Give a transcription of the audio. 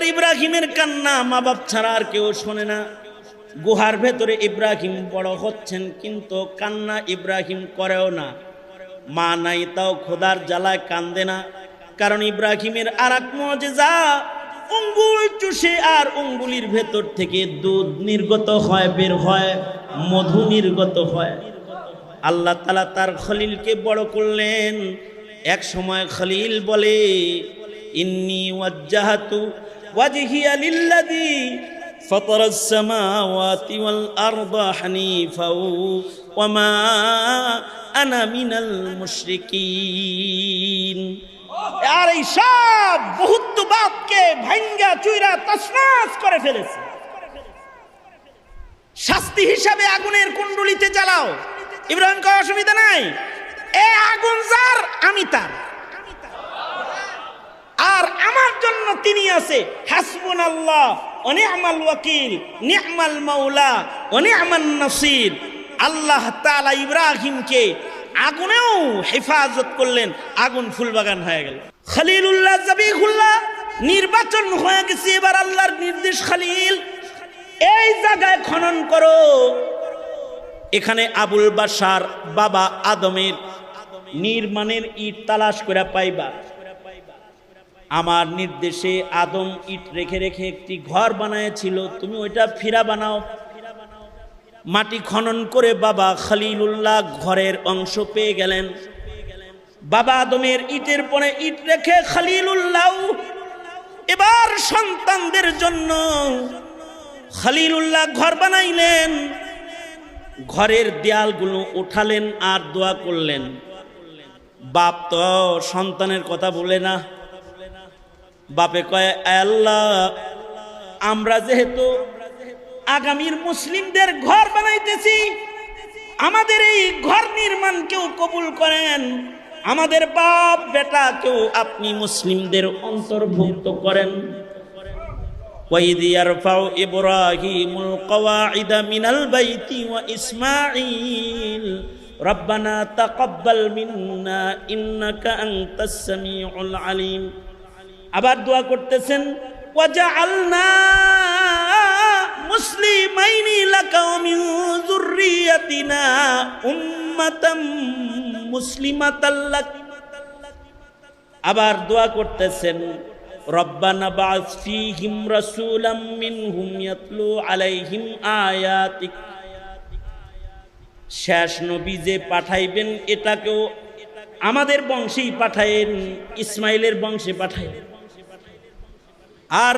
এবার ইব্রাহিমের কান্না মা বাপ ছাড়া আর কেউ শোনে না। গুহার ভেতরে ইব্রাহিম বড় হচ্ছেন, কিন্তু কান্না ইব্রাহিম করেও না। মা নাই, তাও খোদার জ্বালায় কান্দে না। কারণ ইব্রাহিমের আর এক মজেজা, অঙ্গুল চুষে আর অঙ্গুলির ভেতর থেকে দুধ নির্গত হয়, বের হয়, মধু নির্গত হয়। আল্লাহ তালা তার খলিলকে বড় করলেন। এক সময় খলিল বলে, ইন্নি ওয়াজ্জাহাতু ওয়াজহিয়া লিল্লাযী فطر السماوات والأرض حنيفا وما أنا من المشركين আর এই সব বহুত্ববাদকে ভাঙ্গা চুইরা তসনাস করে ফেলেছে শাস্তি হিসাবে আগুনের কুণ্ডলিতে জ্বালাও ইব্রাহিম কয় অসুবিধা নাই এ আগুন যার আমি তার আছে হাসবুন আল্লাহ অনি'মাল ওয়াকিল নি'মাল মাওলা অনি'মান নাসির। আল্লাহ তাআলা ইব্রাহিমকে আগুনেও হেফাজত করলেন, আগুন ফুলবাগান হয়ে গেল। খলিলুল্লাহ জাবিহুল্লাহ, নির্বাচন হয়ে গেছে, এবার আল্লাহর নির্দেশ খলিল। এই জায়গায় খনন করো। এখানে আবুল বাসার বাবা আদমের নির্মাণের ইট তালাশ করে পাইবা। আমার নির্দেশে আদম ইট রেখে রেখে একটি ঘর বানায়েছিল, তুমি ওইটা ফিরা বানাও। মাটি খনন করে বাবা খালিলুল্লাহ ঘরের অংশ পেয়ে গেলেন। বাবা আদমের ইটের পরে ইট রেখে খলিলুল্লাহ, এবার সন্তানদের জন্য খলিলুল্লাহ ঘর বানাইলেন। ঘরের দেয়ালগুলো উঠালেন আর দোয়া করলেন। বাপ তো সন্তানের কথা বলে না। বাপে কয় "আয় আল্লাহ আমরা যেহেতু আগামীর মুসলিমদের ঘর বানাইতেছি আমাদের এই ঘর নির্মাণ কেউ কবুল করেন আমাদের বাপ বেটা কেউ আপনি মুসলিমদের অন্তর্ভুক্ত করেন وإذ يرفع إبراهيم القواعد من البيت وإسماعيل ربنا تقبل منا إنك أنت السميع العليم আবার দোয়া করতেছেন, ওয়াজআলনা মুসলিমাইনি লাকা ওয়া যুররিয়াতিনা উম্মাতাম মুসলিমাতাল লাক। আবার দোয়া করতেছেন আলাইহিম শেষ নবী যে পাঠাইবেন, এটাকেও আমাদের বংশেই পাঠায়েন, ইসমাইলের বংশে পাঠাইবেন আর